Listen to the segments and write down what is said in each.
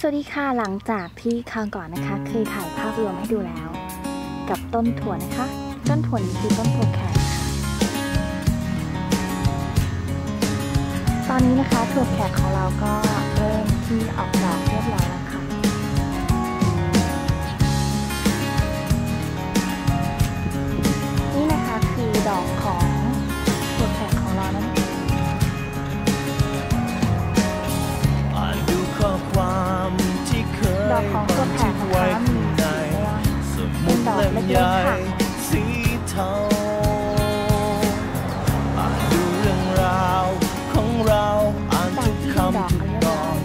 สวัสดีค่ะหลังจากที่คราวก่อนนะคะ เคยถ่ายภาพรวมให้ดูแล้ว กับต้นถั่วนะคะ ต้นถั่วนี้คือต้นถั่วแขกค่ะตอนนี้นะคะถั่วแขกของเราก็เริ่มที่ออกดอกเรียบร้อยแล้วค่ะนี่นะคะคือดอก ตัวแผ่นนทึกนะคะมีข้างในสีม่วงสมุดเล่มใหญ่เป็นดอกเล็กๆค่ะสีเทาอ่านดูเรื่องราวของเราอ่านทุกคำทุกตอน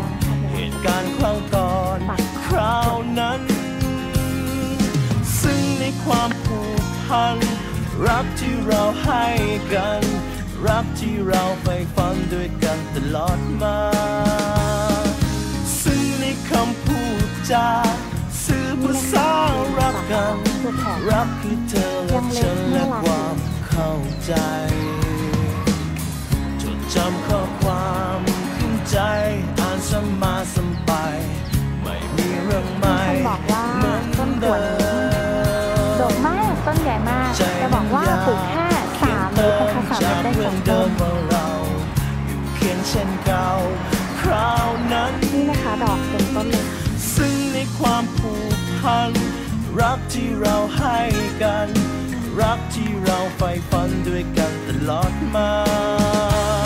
เหตุการณ์คราวก่อนคราวนั้น ซึ่งในความผูกพัน รักที่เราให้กัน รักที่เราไปฝันด้วยกันตลอดมา ซึ่งในคำพูด จาสื่อภาษารักกันถั่วแขกรักคือเธอและฉันและความเข้าใจ จดจำข้อความขึ้นใจ อ่านซ้ำมาซ้ำไป ไม่มีเรื่องใหม่ท่านบอกว่าเหมือนต้นถั่เดิวนี้ดมกมากต้นใหญ่มากใจจะบอกว่าปลูกแค่สามเมตรนะคะสามเมตรได้สเรื่อองงต้เดินมว่าเราอยู่เคียงเช่นเก่าคราวนั้นนี่นะคะดอกเต็มต้นเลย ที่เราให้กัน รักที่เราใฝ่ฝันด้วยกันตลอดมา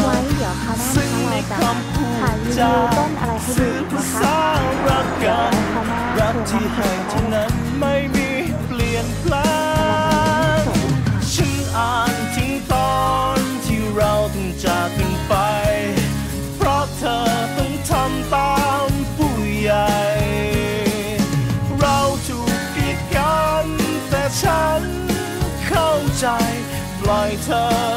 ไว้เดี๋ยวคราวหน้าซึ่งนะคะในเราจะคำพูดถ่ายรีวิจาวต้นอะไรให้ดูสื่ออีกภานะคะษารักกันคราวหน้ารักที่ให้เกั